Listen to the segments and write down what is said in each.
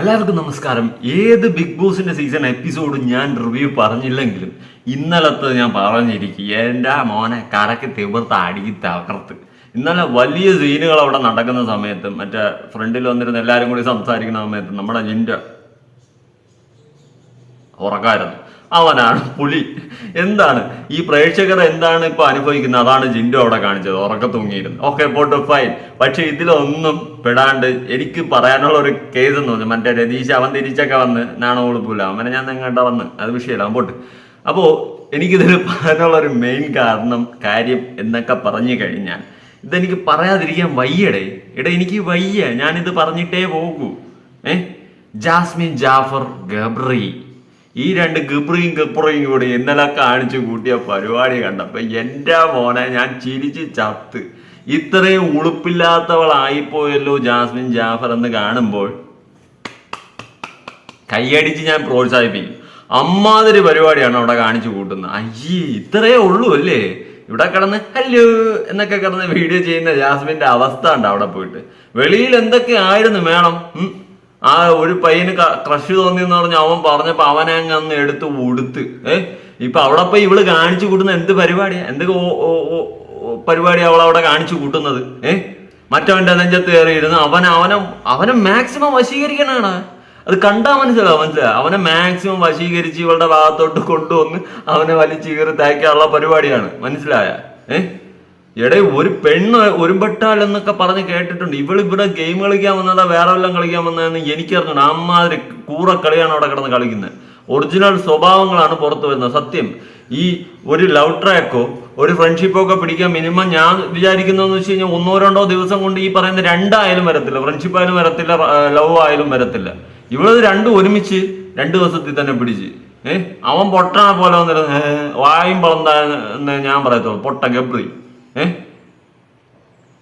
എല്ലാവർക്കും നമസ്കാരം. ഏത് ബിഗ് ബോസിന്റെ സീസൺ എപ്പിസോഡ് ഞാൻ റിവ്യൂ പറഞ്ഞില്ലെങ്കിലും ഇന്നലത്തെ ഞാൻ പറഞ്ഞിരിക്കും എന്റെ മോനെ കരക്ക് തിമിർത്ത് അടിക്കി തകർത്ത്. ഇന്നലെ വലിയ സീനുകൾ അവിടെ നടക്കുന്ന സമയത്ത് മറ്റേ ഫ്രണ്ടിൽ വന്നിരുന്ന എല്ലാവരും കൂടി സംസാരിക്കുന്ന സമയത്ത് നമ്മുടെ ജിന്റെ ഉറക്കായിരുന്നു. അവനാണ് പുലി. എന്താണ്? ഈ പ്രേക്ഷകർ എന്താണ് ഇപ്പൊ അനുഭവിക്കുന്നത്? അതാണ് ജിൻഡോ അവിടെ കാണിച്ചത്. ഉറക്ക തൂങ്ങിയിരുന്നു. ഓക്കെ പോട്ട് ഫൈൻ പക്ഷെ ഇതിലൊന്നും പെടാണ്ട് എനിക്ക് പറയാനുള്ള ഒരു കേസ് എന്ന് പറഞ്ഞു മറ്റേ രതീഷ് അവൻ തിരിച്ചൊക്കെ വന്ന് നാണോ ഉളുപ്പില്ല അവനെ ഞാൻ നിങ്ങളുടെ വന്ന്. അത് വിഷയമല്ല. അവൻ പോട്ട്. അപ്പോ എനിക്കിതിൽ പറയാനുള്ള ഒരു മെയിൻ കാരണം കാര്യം എന്നൊക്കെ പറഞ്ഞു കഴിഞ്ഞാൽ ഇതെനിക്ക് പറയാതിരിക്കാൻ വയ്യടേ. എടാ എനിക്ക് വയ്യ. ഞാനിത് പറഞ്ഞിട്ടേ പോകൂ. ഏ? ജാസ്മിൻ ജാഫർ ഗബ്രി. ഈ രണ്ട് ഗബ്രിയും ഗബ്രിയും കൂടി ഇന്നലെ കാണിച്ചു കൂട്ടിയ പരിപാടി കണ്ടപ്പോൾ എന്റെ മോനെ ഞാൻ ചിരിച്ച് ചത്ത്. ഇത്രയും ഉളുപ്പില്ലാത്തവളായിപ്പോയല്ലോ ജാസ്മിൻ ജാഫർ എന്ന് കാണുമ്പോൾ കൈയടിച്ച് ഞാൻ പ്രോത്സാഹിപ്പിക്കും. അമ്മാതിരി പരിപാടിയാണ് അവിടെ കാണിച്ചു കൂട്ടുന്നത്. അയ്യേ ഇത്രയേ ഉള്ളൂ അല്ലേ? ഇവിടെ കിടന്ന് ഹലോ എന്നൊക്കെ കിടന്ന് വീഡിയോ ചെയ്യുന്ന ജാസ്മിന്റെ അവസ്ഥ ഉണ്ട് അവിടെ പോയിട്ട്? വെളിയിൽ എന്തൊക്കെ ആയിരുന്നു വേണം. ആ ഒരു പയ്യന് ക്രഷ് തോന്നി എന്ന് പറഞ്ഞ അവൻ പറഞ്ഞപ്പോ അവനെ അങ്ങ് അന്ന് എടുത്ത് ഉടുത്ത്. ഏ? ഇപ്പൊ അവിടെ പോയി ഇവൾ കാണിച്ചു കൂട്ടുന്ന എന്ത് പരിപാടിയാ? എന്ത് ഓ- ഓ- ഓ- ഓ- പരിപാടി അവൾ അവിടെ കാണിച്ചു കൂട്ടുന്നത്? ഏ? മറ്റവന്റെ നെഞ്ചത്ത് കയറിയിരുന്ന് അവൻ അവനെ അവനെ മാക്സിമം വശീകരിക്കണാണ് അത് കണ്ടാ മനസ്സിലാവും മനസ്സിലാവും അവനെ മാക്സിമം വശീകരിച്ച് ഇവളുടെ ഭാഗത്തോട്ട് കൊണ്ടുവന്ന് അവനെ വലിച്ചു കീറി തേക്കാനുള്ള പരിപാടിയാണ്. മനസ്സിലായ? ഏ? എടേ ഒരു പെണ്ണ് ഒരുമ്പെട്ടാൽ എന്നൊക്കെ പറഞ്ഞ് കേട്ടിട്ടുണ്ട്. ഇവൾ ഇവിടെ ഗെയിം കളിക്കാൻ വന്നതാ വേറെ വല്ലതും കളിക്കാൻ വന്നതെന്ന് എനിക്കറിഞ്ഞു അമ്മാതിരി കൂറ കളിയാണ് അവിടെ കിടന്ന് കളിക്കുന്നത് ഒറിജിനൽ സ്വഭാവങ്ങളാണ് പുറത്തു വരുന്നത്. സത്യം. ഈ ഒരു ലവ് ട്രാക്കോ ഒരു ഫ്രണ്ട്ഷിപ്പോ ഒക്കെ പിടിക്കാൻ മിനിമം ഞാൻ വിചാരിക്കുന്നതെന്ന് വെച്ച് കഴിഞ്ഞാൽ ഒന്നോ രണ്ടോ ദിവസം കൊണ്ട് ഈ പറയുന്ന രണ്ടായാലും വരത്തില്ല. ഫ്രണ്ട്ഷിപ്പ് ആയാലും വരത്തില്ല ലവ് ആയാലും വരത്തില്ല. ഇവളത് രണ്ടും ഒരുമിച്ച് രണ്ട് ദിവസത്തിൽ തന്നെ പിടിച്ച്. ഏഹ് അവൻ പൊട്ടണ പോലെ വന്നിരുന്നു വായും വളർന്ന ഞാൻ പറയത്തുള്ളൂ. പൊട്ട ഗബ്രി.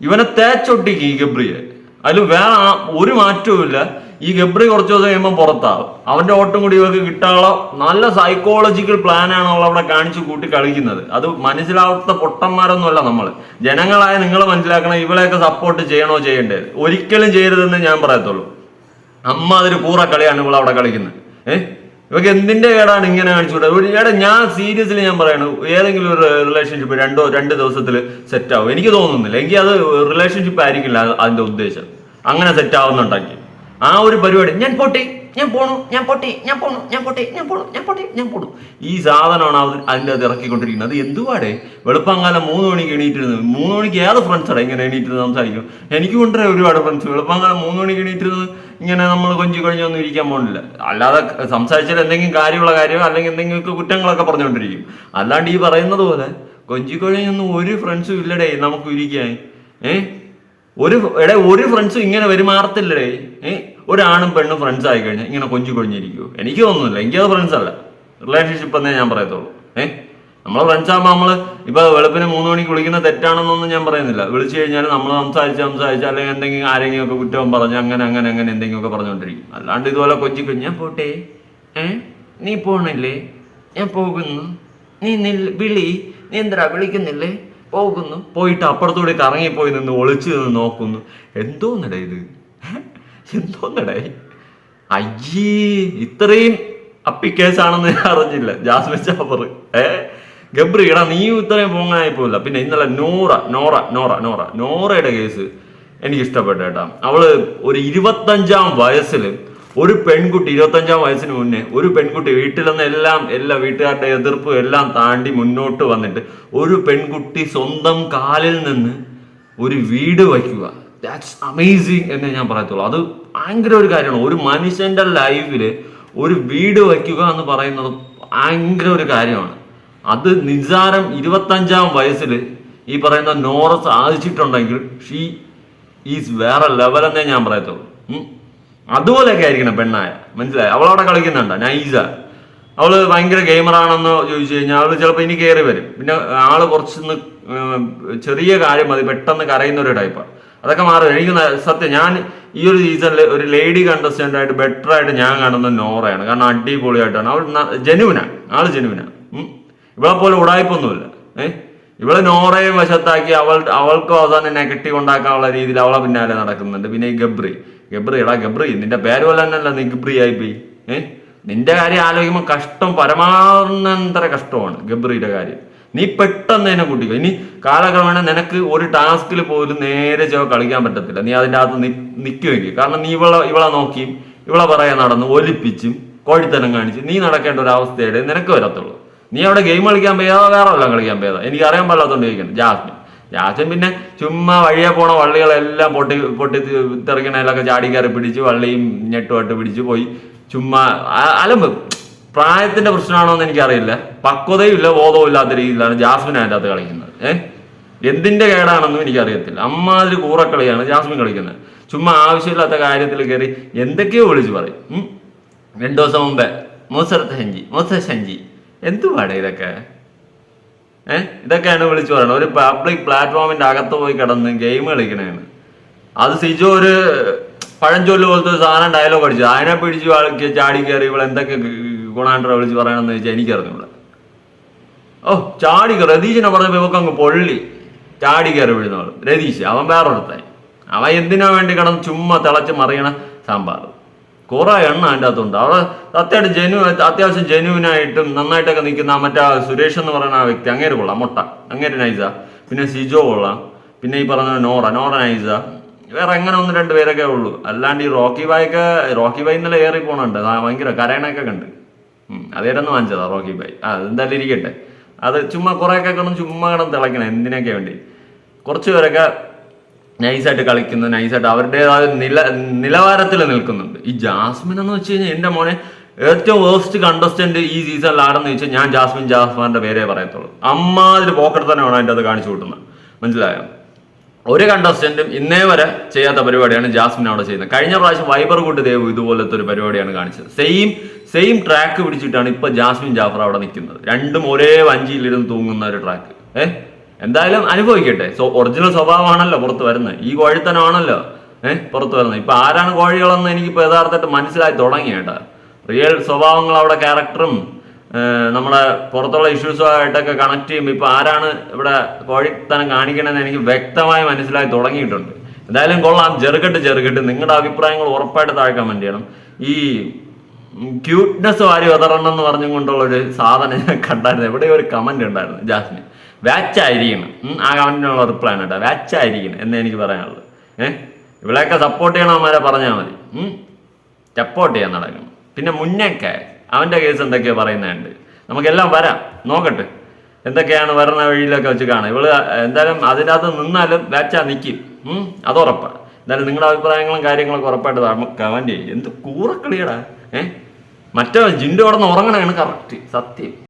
ഇവനെ തേച്ചൊട്ടിക്ക് ഈ ഗബ്രിയെ. അതിൽ വേറെ ഒരു മാറ്റവും ഇല്ല. ഈ ഗബ്രി കുറച്ച് ദിവസം കഴിയുമ്പോൾ പുറത്താവും അവന്റെ ഓട്ടം കൂടി ഇവർക്ക് കിട്ടാനുള്ള നല്ല സൈക്കോളജിക്കൽ പ്ലാനാണ് അവൾ അവിടെ കാണിച്ചു കൂട്ടി കളിക്കുന്നത്. അത് മനസ്സിലാവാത്ത പൊട്ടന്മാരൊന്നുമല്ല നമ്മൾ ജനങ്ങളായ നിങ്ങൾ മനസ്സിലാക്കണം ഇവളെയൊക്കെ സപ്പോർട്ട് ചെയ്യണോ ചെയ്യേണ്ടത് ഒരിക്കലും ചെയ്യരുതെന്ന് ഞാൻ പറയത്തുള്ളൂ. അമ്മ അതൊരു കൂറ കളിയാണ് ഇവൾ അവിടെ കളിക്കുന്നത്. ഏഹ് ഇവക്ക് എന്തിന്റെ കേടാണ് ഇങ്ങനെ കാണിച്ചു കൂടാ ഏടാ ഞാൻ സീരിയസ്ലി ഞാൻ പറയണു ഏതെങ്കിലും ഒരു റിലേഷൻഷിപ്പ് രണ്ടോ രണ്ട് ദിവസത്തിൽ സെറ്റ് ആവും. എനിക്ക് തോന്നുന്നില്ല. എനിക്ക് അത് റിലേഷൻഷിപ്പ് ആയിരിക്കില്ല അതിന്റെ ഉദ്ദേശം. അങ്ങനെ സെറ്റ് ആവുന്നുണ്ടാക്കി ആ ഒരു പരിപാടി ഞാൻ പൊട്ടി ഞാൻ പോണു ഞാൻ പൊട്ടി ഞാൻ പോണു ഞാൻ പൊട്ടി ഞാൻ പോണു ഞാൻ പൊട്ടി ഞാൻ പോണു. ഈ സാധനമാണ് അവർ അതിന്റെ അത് ഇറക്കിക്കൊണ്ടിരിക്കുന്നത്. അത് എന്തുവാടെ? വെളുപ്പാങ്കാലം മൂന്ന് മണിക്ക് എണീറ്റിരുന്നത് മൂന്ന് മണിക്ക് ഏത് ഫ്രണ്ട്സാണ് ഇങ്ങനെ എണീറ്റിരുന്ന് സംസാരിക്കും? എനിക്ക് കൊണ്ടേ ഒരുപാട് ഫ്രണ്ട്സ് വെളുപ്പാങ്കാലം മൂന്ന് മണിക്ക് എണീറ്റിരുന്നത് ഇങ്ങനെ നമ്മൾ കൊഞ്ചി കഴിഞ്ഞൊന്നും ഇരിക്കാൻ പോകുന്നില്ല അല്ലാതെ സംസാരിച്ചാൽ എന്തെങ്കിലും കാര്യമുള്ള കാര്യമോ അല്ലെങ്കിൽ എന്തെങ്കിലുമൊക്കെ കുറ്റങ്ങളൊക്കെ പറഞ്ഞുകൊണ്ടിരിക്കും. അല്ലാണ്ട് ഈ പറയുന്നത് പോലെ കൊഞ്ചി കഴിഞ്ഞൊന്നും ഒരു ഫ്രണ്ട്സും ഇല്ലടേ നമുക്ക് ഇരിക്കാൻ. ഏ? ഒരു എടേ ഒരു ഫ്രണ്ട്സും ഇങ്ങനെ പെരുമാറത്തില്ലടേ ഏ? ഒരാണും പെണ്ണും ഫ്രണ്ട്സ് ആയി കഴിഞ്ഞാൽ ഇങ്ങനെ കൊഞ്ചി കൊഞ്ഞിരിക്കുമോ എനിക്ക് തോന്നുന്നില്ല. എനിക്കത് ഫ്രണ്ട്സ് അല്ല റിലേഷൻഷിപ്പ് എന്നേ ഞാൻ പറയത്തുള്ളൂ. നമ്മളെ ഫ്രണ്ട്സ് ആകുമ്പോൾ നമ്മൾ ഇപ്പൊ വെളുപ്പിന് മൂന്ന് മണിക്ക് വിളിക്കുന്ന തെറ്റാണെന്നൊന്നും ഞാൻ പറയുന്നില്ല. വിളിച്ചു കഴിഞ്ഞാൽ നമ്മൾ സംസാരിച്ച് സംസാരിച്ച് അല്ലെങ്കിൽ എന്തെങ്കിലും ആരെങ്കിലും ഒക്കെ കുറ്റവും പറഞ്ഞ് അങ്ങനെ അങ്ങനെ അങ്ങനെ എന്തെങ്കിലും എന്തെങ്കിലുമൊക്കെ പറഞ്ഞുകൊണ്ടിരിക്കും അല്ലാണ്ട് ഇതുപോലെ കൊച്ചി കൊഞ്ച് ഞാൻ പോട്ടെ. ഏ? നീ പോണില്ലേ? ഞാൻ പോകുന്നു. നീ നിൽ വിളി. നീ എന്തിനാ വിളിക്കുന്നില്ലേ? പോകുന്നു. പോയിട്ട് അപ്പുറത്തൂടെ കറങ്ങിപ്പോയി നിന്ന് ഒളിച്ചു നിന്ന് നോക്കുന്നു. എന്തോന്നടേ ഇത്? എന്തോ എന്തോന്നടേ? അയ്യേ ഇത്രയും അപ്പിക്കേസാണെന്ന് ഞാൻ അറിഞ്ഞില്ല. ജാസ്മിൻ ചാപ്പർ ഏ? ഗബ്രി എടാ നീ ഇത്രയും പോങ്ങായി പോയില്ല പിന്നെ ഇന്നലെ നോറ നോറ നോറ നോറ നോറയുടെ കേസ് എനിക്ക് ഇഷ്ടപ്പെട്ട കേട്ടാ. അവൾ ഒരു ഇരുപത്തഞ്ചാം വയസ്സിൽ ഒരു പെൺകുട്ടി ഇരുപത്തഞ്ചാം വയസ്സിന് മുന്നേ ഒരു പെൺകുട്ടി വീട്ടിൽ നിന്ന് എല്ലാം എല്ലാ വീട്ടുകാരുടെ എതിർപ്പ് എല്ലാം താണ്ടി മുന്നോട്ട് വന്നിട്ട് ഒരു പെൺകുട്ടി സ്വന്തം കാലിൽ നിന്ന് ഒരു വീട് വയ്ക്കുക. ദാറ്റ്സ് അമേസിങ് എന്നേ ഞാൻ പറയത്തുള്ളൂ. അത് ഭയങ്കര ഒരു കാര്യമാണ്. ഒരു മനുഷ്യന്റെ ലൈഫിൽ ഒരു വീട് വയ്ക്കുക എന്ന് പറയുന്നത് ഭയങ്കര ഒരു കാര്യമാണ്. അത് നിസാരം ഇരുപത്തഞ്ചാം വയസ്സിൽ ഈ പറയുന്ന നോറ സാധിച്ചിട്ടുണ്ടെങ്കിൽ ഷീ ഈസ് വേറെ ലെവൽ എന്നേ ഞാൻ പറയത്തുള്ളൂ. അതുപോലെയൊക്കെ ആയിരിക്കണം പെണ്ണായ. മനസ്സിലായി? അവളവിടെ കളിക്കുന്നുണ്ട. നൈസ. അവൾ ഭയങ്കര ഗെയിമറാണെന്ന് ചോദിച്ചു കഴിഞ്ഞാൽ അവൾ ചിലപ്പോൾ ഇനി കയറി വരും. പിന്നെ ആൾ കുറച്ചൊന്ന് ചെറിയ കാര്യം മതി. പെട്ടെന്ന് കരയുന്ന ഒരു ടൈപ്പാണ് അതൊക്കെ മാറും എനിക്ക് സത്യം ഞാൻ ഈ ഒരു സീസണിൽ ഒരു ലേഡി കണ്ടസ്റ്റന്റ് ആയിട്ട് ബെറ്റർ ആയിട്ട് ഞാൻ കാണുന്ന നോറയാണ്. കാരണം അടിപൊളിയായിട്ടാണ്. അവൾ ജനുവിനാണ് ആൾ ജനുവിനാണ് ഇവളെ പോലെ ഉടായ്പൊന്നുമില്ല. ഏഹ് ഇവളെ നോറയെ വശത്താക്കി അവൾ അവൾക്കും അവസാനം നെഗറ്റീവ് ഉണ്ടാക്കാനുള്ള രീതിയിൽ അവളെ പിന്നാലെ നടക്കുന്നുണ്ട്. പിന്നെ ഈ ഗബ്രി. ഗബ്രി എടാ ഗബ്രി നിന്റെ പേര് പോലെ തന്നെയല്ല നീ ഗബ്രി ആയിപ്പോയി ഏ? നിന്റെ കാര്യം ആലോചിക്കുമ്പോൾ കഷ്ടം പരമാനന്തര കഷ്ടമാണ് ഗബ്രിയുടെ കാര്യം. നീ പെട്ടെന്ന് തന്നെ കൂട്ടിക്കോ. ഇനി കാലക്രമേണ നിനക്ക് ഒരു ടാസ്കിൽ പോലും നേരെ ചോ കളിക്കാൻ പറ്റത്തില്ല. നീ അതിന്റെ അകത്ത് നിൽക്കുമെങ്കിൽ കാരണം നീ ഇവളെ ഇവളെ നോക്കിയും ഇവളെ പറയാൻ നടന്ന് ഒലിപ്പിച്ചും കോഴിത്തനം കാണിച്ച് നീ നടക്കേണ്ട ഒരു അവസ്ഥയുടെ നിനക്ക് വരത്തുള്ളൂ. നീ അവിടെ ഗെയിം കളിക്കാൻ പോയതോ വേറെ വല്ലതും കളിക്കാൻ പോയതോ? എനിക്ക് അറിയാൻ പാടില്ലാത്തത് ചോദിക്കണം ജാസ്മിൻ. ജാസ്മിൻ പിന്നെ ചുമ്മാ വഴിയെ പോണ വള്ളികളെല്ലാം പൊട്ടി പൊട്ടി തെറിക്കണതിലൊക്കെ ചാടി കയറി പിടിച്ച് വള്ളിയും ഞെട്ടുമായിട്ട് പിടിച്ച് പോയി. ചുമ്മാ അലമ്പ്. പ്രായത്തിന്റെ പ്രശ്നമാണോ എന്ന് എനിക്കറിയില്ല. പക്വതയും ഇല്ല ബോധവും ഇല്ലാത്ത രീതിയിലാണ് ജാസ്മിൻ അതിന്റെ അകത്ത് കളിക്കുന്നത്. ഏഹ് എന്തിന്റെ കേടാണെന്നും എനിക്കറിയത്തില്ല. അമ്മാതിരി കൂറക്കളിയാണ് ജാസ്മിൻ കളിക്കുന്നത്. ചുമ്മാ ആവശ്യമില്ലാത്ത കാര്യത്തിൽ കയറി എന്തൊക്കെയോ വിളിച്ചു പറയും. രണ്ടു ദിവസം മുമ്പേ മൂസർത്ത് ഹഞ്ചി മൂസ സഞ്ചി എന്തുവാടേ ഇതൊക്കെ? ഏഹ് ഇതൊക്കെയാണ് വിളിച്ചു പറയുന്നത് ഒരു പബ്ലിക് പ്ലാറ്റ്ഫോമിന്റെ അകത്ത് പോയി കിടന്ന് ഗെയിം കളിക്കണേന്ന്. അത് സിജോ ഒരു പഴഞ്ചൊല്ല് പോലത്തെ ഒരു സാധനം ഡയലോഗ് അടിച്ചു. അതിനെ പിടിച്ച് ആൾക്ക് ചാടി കയറി ഇവിടെ എന്തൊക്കെ ഗുണാണ്ടറ വിളിച്ച് പറയണമെന്ന് ചോദിച്ചാൽ എനിക്കറിഞ്ഞൂടാ. ഓ ചാടി കയറി രതീശിനെ പറഞ്ഞപ്പോൾ ഇവക്ക് അങ്ങ് പൊള്ളി. ചാടി കയറി വീഴുന്നവൾ രതീഷ് അവൻ വേറൊരുത്തായി അവൻ എന്തിനാ വേണ്ടി കിടന്ന് ചുമ്മാ തിളച്ച് മറിയണ സാമ്പാർ കുറെ എണ്ണ അതിന്റെ അകത്തുണ്ട്. അവിടെ അത്യാവശ്യം ജനു അത്യാവശ്യം ജനുവിനായിട്ടും നന്നായിട്ടൊക്കെ നിൽക്കുന്ന മറ്റേ സുരേഷ് എന്ന് പറയുന്ന ആ വ്യക്തി അങ്ങേര് കൊള്ളാം മുട്ട. അങ്ങേര് നൈസ. പിന്നെ സിജോ കൊള്ളാം. പിന്നെ ഈ പറഞ്ഞ നോറ നോറ നൈസ. വേറെ എങ്ങനെ ഒന്ന് രണ്ട് പേരൊക്കെ ഉള്ളൂ. അല്ലാണ്ട് ഈ റോക്കി ബായൊക്കെ റോക്കി ബൈ ഇന്നലെ ഏറി പോണുണ്ട്. ഭയങ്കര കരയണൊക്കെ കണ്ട്. ഉം, അതേരൊന്ന് വാങ്ങിച്ചതാ റോക്കി ബായ്. ആ എന്തായാലും ഇരിക്കട്ടെ. അത് ചുമ്മാ കുറേയൊക്കെ കിടന്ന് ചുമ്മാ കിടന്ന് തിളയ്ക്കണം എന്തിനൊക്കെ വേണ്ടി. കുറച്ച് പേരൊക്കെ നൈസായിട്ട് കളിക്കുന്നു നൈസായിട്ട് അവരുടേതായ നില നിലവാരത്തിൽ നിൽക്കുന്നുണ്ട്. ഈ ജാസ്മിൻ എന്ന് വെച്ച് കഴിഞ്ഞാൽ എന്റെ മോനെ ഏറ്റവും വേസ്റ്റ് കണ്ടസ്റ്റന്റ് ഈ സീസണിൽ ആരെന്ന് വെച്ചാൽ ഞാൻ ജാസ്മിൻ ജാസ്മാന്റെ പേരേ പറയത്തുള്ളൂ. അമ്മാതിരി പോക്കറ്റ് തന്നെയാണ് അതിന്റെ അത് കാണിച്ചു കൂട്ടുന്നത്. മനസ്സിലായോ? ഒരു കണ്ടസ്റ്റന്റും ഇന്നേ വരെ ചെയ്യാത്ത പരിപാടിയാണ് ജാസ്മിൻ അവിടെ ചെയ്യുന്നത്. കഴിഞ്ഞ പ്രാവശ്യം വൈബർ കൂട്ട് ദേവ് ഇതുപോലത്തെ ഒരു പരിപാടിയാണ് കാണിച്ചത്. സെയിം സെയിം ട്രാക്ക് പിടിച്ചിട്ടാണ് ഇപ്പൊ ജാസ്മിൻ ജാഫർ അവിടെ നിൽക്കുന്നത്. രണ്ടും ഒരേ വഞ്ചിയിലിരുന്ന് തൂങ്ങുന്ന ഒരു ട്രാക്ക് ഏഹ്? എന്തായാലും അനുഭവിക്കട്ടെ. സോ ഒറിജിനൽ സ്വഭാവമാണല്ലോ പുറത്ത് വരുന്നത്. ഈ കോഴിത്തനമാണല്ലോ ഏഹ് പുറത്ത് വരുന്നത്. ഇപ്പൊ ആരാണ് കോഴികളെന്ന് എനിക്കിപ്പോ യഥാർത്ഥമായിട്ട് മനസ്സിലായി തുടങ്ങി കേട്ടാ. റിയൽ സ്വഭാവങ്ങൾ അവിടെ ക്യാരക്ടറും നമ്മുടെ പുറത്തുള്ള ഇഷ്യൂസുമായിട്ടൊക്കെ കണക്ട് ചെയ്യുമ്പോൾ ഇപ്പൊ ആരാണ് ഇവിടെ കോഴിത്തനം കാണിക്കണമെന്ന് എനിക്ക് വ്യക്തമായി മനസ്സിലായി തുടങ്ങിയിട്ടുണ്ട്. എന്തായാലും കൊള്ളാം. ചെറുകെട്ട് ചെറുകെട്ട്. നിങ്ങളുടെ അഭിപ്രായങ്ങൾ ഉറപ്പായിട്ട് താഴെ കമന്റ് ചെയ്യണം. ഈ ക്യൂട്ട്നെസ് വാരി ഒതറണം എന്ന് പറഞ്ഞുകൊണ്ടുള്ള ഒരു സാധനം ഞാൻ കണ്ടായിരുന്നു. എവിടെ ഒരു കമന്റ് ഉണ്ടായിരുന്നു ജാസ്മിൻ. വാച്ചായിരിക്കണം ആ കമന്റിനുള്ള റിപ്ലൈ ആണ് കേട്ടോ വാച്ചായിരിക്കണം എന്ന് എനിക്ക് പറയാനുള്ളത്. ഏഹ് ഇവിടെയൊക്കെ സപ്പോർട്ട് ചെയ്യണവന്മാരെ പറഞ്ഞാൽ മതി. സപ്പോർട്ട് ചെയ്യാൻ നടക്കണം. പിന്നെ മുന്നേക്കെ അവന്റെ കേസ് എന്തൊക്കെയോ പറയുന്നുണ്ട്. നമുക്കെല്ലാം വരാം. നോക്കട്ടെ. എന്തൊക്കെയാണ് വരുന്ന വഴിയിലൊക്കെ വെച്ച് കാണാം. ഇവൾ എന്തായാലും അതിനകത്ത് നിന്നാലും വാച്ചാ നിൽക്കും അത് ഉറപ്പാണ് എന്തായാലും നിങ്ങളുടെ അഭിപ്രായങ്ങളും കാര്യങ്ങളൊക്കെ ഉറപ്പായിട്ട് കമന്റ് ചെയ്യും. എന്ത് കൂറക്കളിയടാ. ഏഹ് മറ്റേ ജിന്റെ അവിടെ നിന്ന് ഉറങ്ങണമാണ് കറക്റ്റ് സത്യം.